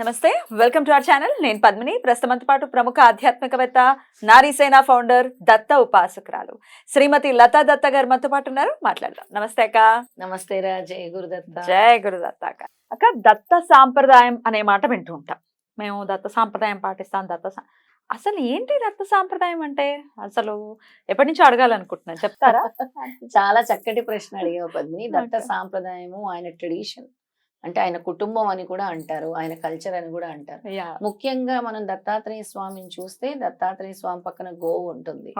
నమస్తే welcome to our channel. నేను పద్మిని. ప్రస్తుతంతో పాటు ప్రముఖ ఆధ్యాత్మికవేత్త నారీసేన ఫౌండర్ దత్త ఉపాసకురాలు శ్రీమతి లతా దత్త గారు మనతో పాటు ఉన్నారు. మాట్లాడదాం. నమస్తే అక్క. నమస్తే రా. జయ గురుదత్త. జయ గురుదత్త అక్క. అక్క దత్త సాంప్రదాయం అనే మాట వింటూ ఉంటాం. మేము దత్త సాంప్రదాయం పాటిస్తాం దత్త అసలు ఏంటి దత్త సాంప్రదాయం అంటే? అసలు ఎప్పటి నుంచో అడగాలనుకుంటున్నాను. చెప్తారా? చాలా చక్కటి ప్రశ్న అడిగావు పద్మిని. దత్త. సాంప్రదాయము ఆయన ట్రెడిషన్. అంటే ఆయన కుటుంబం అని కూడా అంటారు ఆయన కల్చర్ అని కూడా అంటారు. ముఖ్యంగా మనం దత్తాత్రేయ స్వామిని చూస్తే దత్తాత్రేయ స్వామి పక్కన గోవు ఉంటుంది.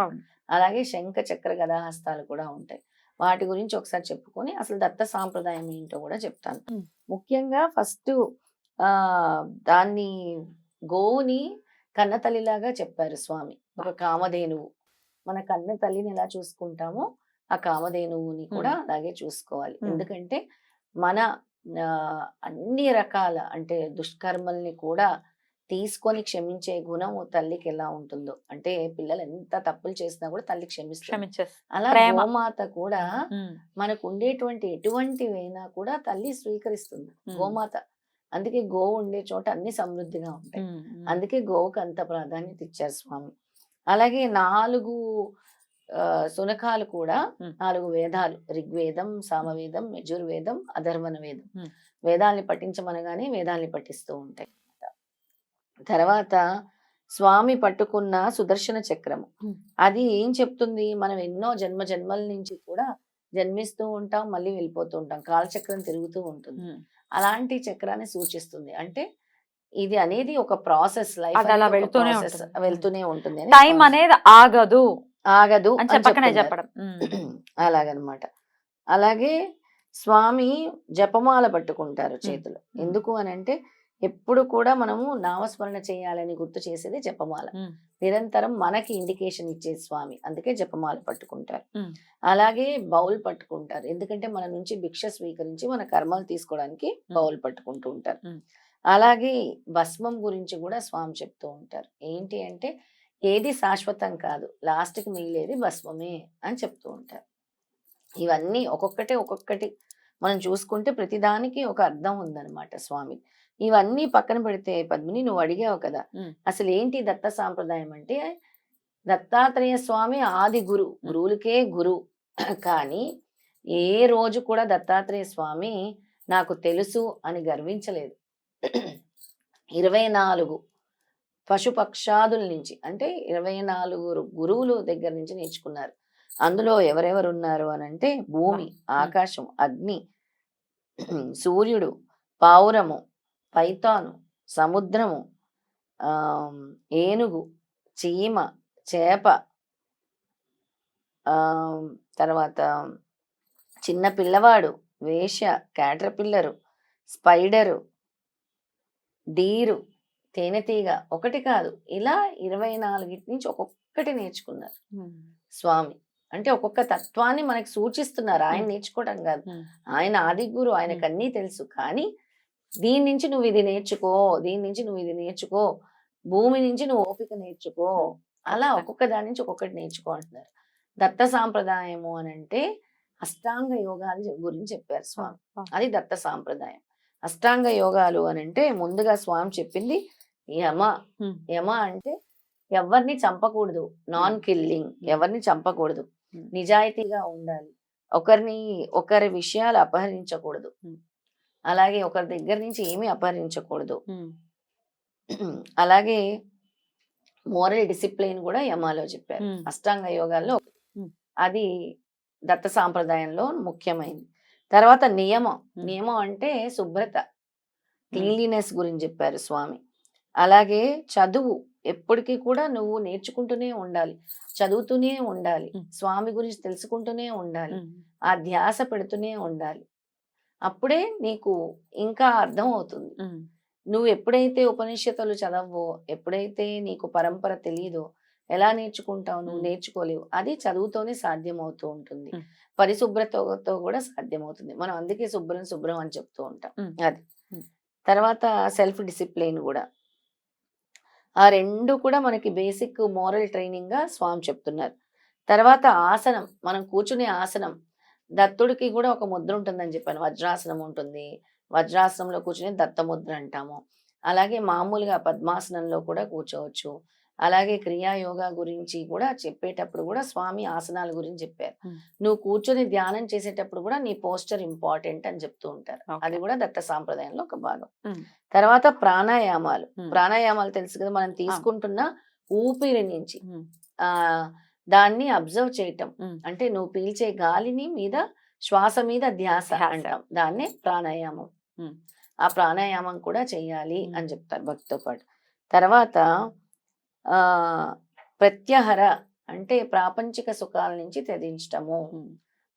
అలాగే శంఖ చక్ర గదాహస్తాలు కూడా ఉంటాయి. వాటి గురించి ఒకసారి చెప్పుకొని అసలు దత్త సాంప్రదాయం ఏంటో కూడా చెప్తాను. ముఖ్యంగా ఫస్ట్ ఆ దాన్ని గోవుని కన్న తల్లిలాగా చెప్పారు స్వామి. ఒక కామధేనువు. మన కన్న తల్లిని ఎలా చూసుకుంటామో ఆ కామధేనువుని కూడా అలాగే చూసుకోవాలి. ఎందుకంటే మన అన్ని రకాల అంటే దుష్కర్మల్ని కూడా తీసుకొని క్షమించే గుణం తల్లికి ఎలా ఉంటుందో. అంటే పిల్లలు ఎంత తప్పులు చేసినా కూడా తల్లి క్షమించేసి అలా. గోమాత కూడా మనకు ఉండేటువంటి ఎటువంటివైనా కూడా తల్లి స్వీకరిస్తుంది. గోమాత. అందుకే గోవు ఉండే చోట అన్ని సమృద్ధిగా ఉంటాయి. అందుకే గోవుకు అంత ప్రాధాన్యత ఇచ్చారు స్వామి. అలాగే నాలుగు శునకాలు కూడా. నాలుగు వేదాలు ఋగ్వేదం సామవేదం యజుర్వేదం అధర్వణ వేదం. వేదాల్ని పఠించమనగానే వేదాల్ని పఠిస్తూ ఉంటాయి తర్వాత స్వామి పట్టుకున్న సుదర్శన చక్రము. అది ఏం చెప్తుంది మనం ఎన్నో జన్మ జన్మల నుంచి కూడా జన్మిస్తూ ఉంటాం మళ్ళీ వెళ్ళిపోతూ ఉంటాం కాలచక్రం తిరుగుతూ ఉంటుంది. అలాంటి చక్రాన్ని సూచిస్తుంది అంటే ఇది అనేది ఒక ప్రాసెస్ లైఫ్ వెళ్తూనే ఉంటుంది. టైం. అనేది ఆగదు ఆగదు అని. చెప్పడం. అలాగనమాట. అలాగే స్వామి జపమాల పట్టుకుంటారు చేతులు. ఎందుకు అని అంటే ఎప్పుడు కూడా మనము నామస్మరణ చేయాలని గుర్తు చేసేది జపమాల. నిరంతరం మనకి ఇండికేషన్ ఇచ్చేది స్వామి అందుకే జపమాల పట్టుకుంటారు. అలాగే బౌల్ పట్టుకుంటారు. ఎందుకంటే మన నుంచి భిక్ష స్వీకరించి మన కర్మలు తీసుకోవడానికి బౌల్ పట్టుకుంటూ ఉంటారు. అలాగే భస్మం గురించి కూడా స్వామి చెప్తూ ఉంటారు. ఏంటి అంటే ఏది శాశ్వతం కాదు. లాస్ట్కి మిగిలేది భస్మమే అని చెప్తూ ఉంటారు. ఇవన్నీ ఒక్కొక్కటి ఒక్కొక్కటి మనం చూసుకుంటే ప్రతిదానికి ఒక అర్థం ఉందన్నమాట స్వామి. ఇవన్నీ పక్కన పెడితే పద్మిని నువ్వు అడిగావు కదా. అసలు ఏంటి దత్త సాంప్రదాయం అంటే దత్తాత్రేయ స్వామి ఆది గురు గురువులకే గురు. కానీ ఏ రోజు కూడా దత్తాత్రేయ స్వామి నాకు తెలుసు అని గర్వించలేదు. ఇరవై నాలుగు పశుపక్షాదుల నుంచి అంటే ఇరవై నాలుగు గురువులు దగ్గర నుంచి నేర్చుకున్నారు. అందులో ఎవరెవరు ఉన్నారు అని అంటే భూమి ఆకాశం అగ్ని సూర్యుడు పావురము పైతాను సముద్రము ఏనుగు చీమ చేప తర్వాత చిన్న పిల్లవాడు వేష క్యాటర్పిల్లరు స్పైడరు డీరు తేనెతీగ ఒకటి కాదు. ఇలా ఇరవై నాలుగిటి నుంచి ఒక్కొక్కటి నేర్చుకున్నారు. స్వామి. అంటే ఒక్కొక్క తత్వాన్ని మనకి సూచిస్తున్నారు. ఆయన. నేర్చుకోవడం కాదు. ఆయన ఆది గురు ఆయనకు అన్నీ తెలుసు. కానీ దీని నుంచి నువ్వు ఇది నేర్చుకో దీని నుంచి నువ్వు ఇది నేర్చుకో భూమి నుంచి నువ్వు ఓపిక నేర్చుకో అలా ఒక్కొక్క దాని నుంచి ఒక్కొక్కటి నేర్చుకో అంటున్నారు. దత్త సాంప్రదాయము అని అంటే అష్టాంగ యోగాలు గురించి చెప్పారు స్వామి. అది దత్త సాంప్రదాయం. అష్టాంగ యోగాలు అని అంటే ముందుగా స్వామి చెప్పింది యమ. యమ అంటే ఎవరిని చంపకూడదు నాన్ కిల్లింగ్ ఎవరిని చంపకూడదు. నిజాయితీగా ఉండాలి ఒకరిని ఒకరి విషయాలు అపహరించకూడదు. అలాగే ఒకరి దగ్గర నుంచి ఏమీ అపహరించకూడదు. అలాగే మోరల్ డిసిప్లిన్ కూడా యమాలో చెప్పారు. అష్టాంగ యోగాల్లో. అది దత్త సాంప్రదాయంలో ముఖ్యమైనది తర్వాత నియమం. నియమం అంటే శుభ్రత క్లీన్లీనెస్ గురించి చెప్పారు స్వామి అలాగే చదువు ఎప్పటికీ కూడా నువ్వు నేర్చుకుంటూనే ఉండాలి చదువుతూనే ఉండాలి. స్వామి గురించి తెలుసుకుంటూనే ఉండాలి. ఆ ధ్యాస పెడుతూనే ఉండాలి అప్పుడే నీకు ఇంకా అర్థం అవుతుంది. నువ్వు ఎప్పుడైతే ఉపనిషత్తులు చదవవో ఎప్పుడైతే నీకు పరంపర తెలియదో ఎలా నేర్చుకుంటావు నువ్వు. నేర్చుకోలేవు అది చదువుతోనే సాధ్యమవుతూ ఉంటుంది మ్మ్. పరిశుభ్రతతో కూడా సాధ్యమవుతుంది మనం అందుకే శుభ్రం శుభ్రం అని చెప్తూ ఉంటాం. అది. తర్వాత సెల్ఫ్ డిసిప్లిన్ కూడా ఆ రెండు కూడా మనకి బేసిక్ మోరల్ ట్రైనింగ్గా స్వామి చెప్తున్నారు. తర్వాత ఆసనం మనం కూర్చునే ఆసనం. దత్తుడికి కూడా ఒక ముద్ర ఉంటుందని చెప్పాను. వజ్రాసనం ఉంటుంది. వజ్రాసనంలో కూర్చుని దత్తముద్ర అంటాము. అలాగే మామూలుగా పద్మాసనంలో కూడా కూర్చోవచ్చు. అలాగే క్రియా యోగా గురించి కూడా చెప్పేటప్పుడు కూడా స్వామి ఆసనాల గురించి చెప్పారు. నువ్వు కూర్చొని ధ్యానం చేసేటప్పుడు కూడా నీ పోస్టర్ ఇంపార్టెంట్ అని చెప్తూ ఉంటారు. అది కూడా దత్త సాంప్రదాయంలో ఒక భాగం. తర్వాత ప్రాణాయామాలు. ప్రాణాయామాలు తెలుసు కదా మనం తీసుకుంటున్న ఊపిరి నుంచి. ఆ దాన్ని అబ్జర్వ్ చేయటం. అంటే నువ్వు పీల్చే గాలిని మీద శ్వాస మీద ధ్యాస. అంటాం దాన్నే ప్రాణాయామం. ఆ ప్రాణాయామం కూడా చెయ్యాలి ఉమ్. అని చెప్తారు భక్తితో పాటు తర్వాత ప్రత్యహర అంటే ప్రాపంచిక సుఖాల నుంచి త్యజించటము.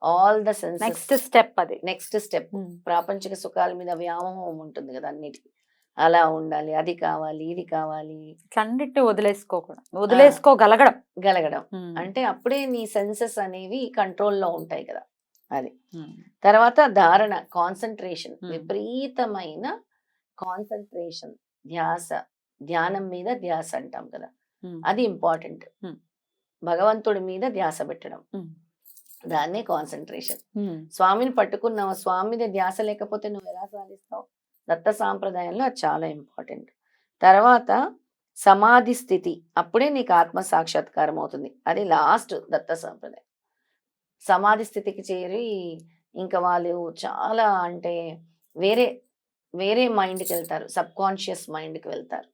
All the senses next step అది. Next step um. ప్రాపంచిక సుఖాల మీద వ్యామోహం ఉంటుంది కదా అన్నిటికీ అలా ఉండాలి అది కావాలి ఇది కావాలి. అన్నిటిని వదిలేసుకోకూడదు. వదిలేసుకోగలగడం. గలగడం. ఉమ్. అంటే అప్పుడే నీ సెన్సెస్ అనేవి కంట్రోల్లో ఉంటాయి కదా. ఉమ్. తర్వాత ధారణ కాన్సన్ట్రేషన్ Hmm. విపరీతమైన కాన్సన్ట్రేషన్ ధ్యాస. ధ్యానం మీద ధ్యాస అంటాం కదా. అది ఇంపార్టెంట్. భగవంతుడి మీద ధ్యాస పెట్టడం. దాన్నే కాన్సన్ట్రేషన్. స్వామిని పట్టుకున్నావు స్వామి మీద ధ్యాస లేకపోతే నువ్వు ఎలా సాధిస్తావు? దత్త సాంప్రదాయంలో అది చాలా ఇంపార్టెంట్. తర్వాత సమాధి స్థితి. అప్పుడే నీకు ఆత్మ సాక్షాత్కారం అవుతుంది. అది లాస్ట్ దత్త సాంప్రదాయం. సమాధి స్థితికి చేరి ఇంకా వాళ్ళు చాలా అంటే వేరే వేరే మైండ్కి వెళ్తారు. సబ్ కాన్షియస్ మైండ్కి వెళ్తారు.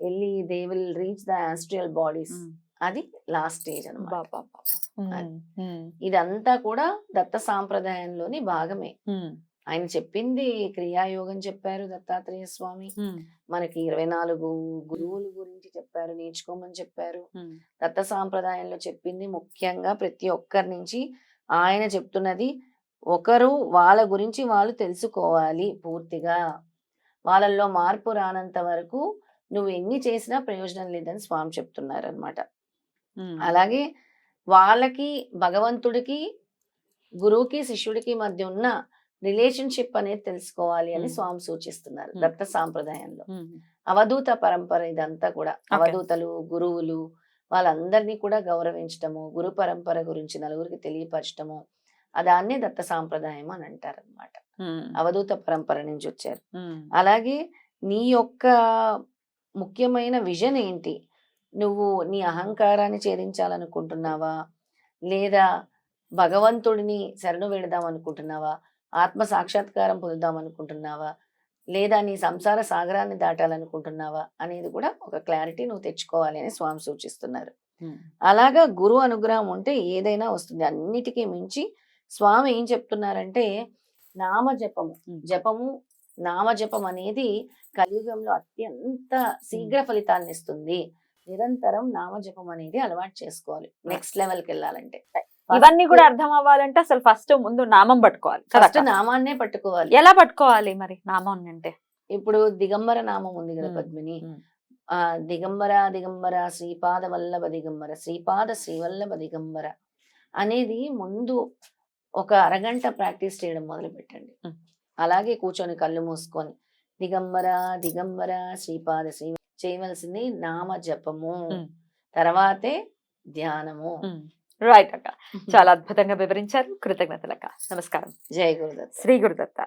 వెళ్ళి they will reach the astral bodies. అది లాస్ట్ స్టేజ్ అనమాట. ఇదంతా కూడా దత్త సాంప్రదాయంలోని భాగమే. ఆయన చెప్పింది క్రియాయోగం చెప్పారు దత్తాత్రేయ స్వామి. మనకి ఇరవై నాలుగు గురువుల గురించి చెప్పారు నేర్చుకోమని చెప్పారు. దత్త సాంప్రదాయంలో చెప్పింది ముఖ్యంగా ప్రతి ఒక్కరి నుంచి ఆయన చెప్తున్నది ఒకరు వాళ్ళ గురించి వాళ్ళు తెలుసుకోవాలి పూర్తిగా వాళ్ళల్లో మార్పు రానంత వరకు నువ్వు ఎన్ని చేసినా ప్రయోజనం లేదని స్వామి చెప్తున్నారు అనమాట ఉమ్. అలాగే వాళ్ళకి భగవంతుడికి గురువుకి శిష్యుడికి మధ్య ఉన్న రిలేషన్షిప్ అనేది తెలుసుకోవాలి అని. స్వామి సూచిస్తున్నారు. దత్త సాంప్రదాయంలో. అవధూత పరంపర ఇదంతా కూడా అవధూతలు గురువులు వాళ్ళందరినీ కూడా గౌరవించటము గురు పరంపర గురించి నలుగురికి తెలియపరచటము ఆ దాన్నే దత్త సాంప్రదాయం అని అంటారు అనమాట. అవధూత పరంపర నుంచి వచ్చారు. అలాగే నీ యొక్క ముఖ్యమైన విజన్ ఏంటి? నువ్వు నీ అహంకారాన్ని ఛేదించాలనుకుంటున్నావా? లేదా భగవంతుడిని శరణు వేడదాం అనుకుంటున్నావా ఆత్మ సాక్షాత్కారం పొందుదాం అనుకుంటున్నావా లేదా నీ సంసార సాగరాన్ని దాటాలనుకుంటున్నావా? అనేది కూడా ఒక క్లారిటీ నువ్వు తెచ్చుకోవాలి అని స్వామి సూచిస్తున్నారు. అలాగా గురువు అనుగ్రహం ఉంటే ఏదైనా వస్తుంది. అన్నిటికీ మించి స్వామి ఏం చెప్తున్నారంటే నామజపము ఉమ్. జపము నామజపం అనేది కలియుగంలో అత్యంత శీఘ్ర ఫలితాన్ని ఇస్తుంది నిరంతరం నామజపం అనేది అలవాటు చేసుకోవాలి. నెక్స్ట్ లెవెల్కి వెళ్ళాలంటే. ఇవన్నీ కూడా అర్థం అవ్వాలంటే అసలు ఫస్ట్ ముందు నామం పట్టుకోవాలి. ఫస్ట్? నామాన్నే పట్టుకోవాలి. ఎలా పట్టుకోవాలి మరి నామం అంటే? ఇప్పుడు దిగంబర నామం ఉంది కదా పద్మిని. ఆ దిగంబర దిగంబర శ్రీపాద వల్లభ దిగంబర శ్రీపాద శ్రీవల్లభ దిగంబర అనేది ముందు ఒక అరగంట ప్రాక్టీస్ చేయడం మొదలు పెట్టండి. అలాగే కూర్చొని కళ్ళు మూసుకొని దిగంబర దిగంబర శ్రీపాద శ్రీ చేయవలసింది నామ జపము. తర్వాతే ధ్యానము. రైట్ అక్క. చాలా అద్భుతంగా వివరించారు. కృతజ్ఞతలు అక్క నమస్కారం. జయ గురుదత్త. శ్రీ గురుదత్త.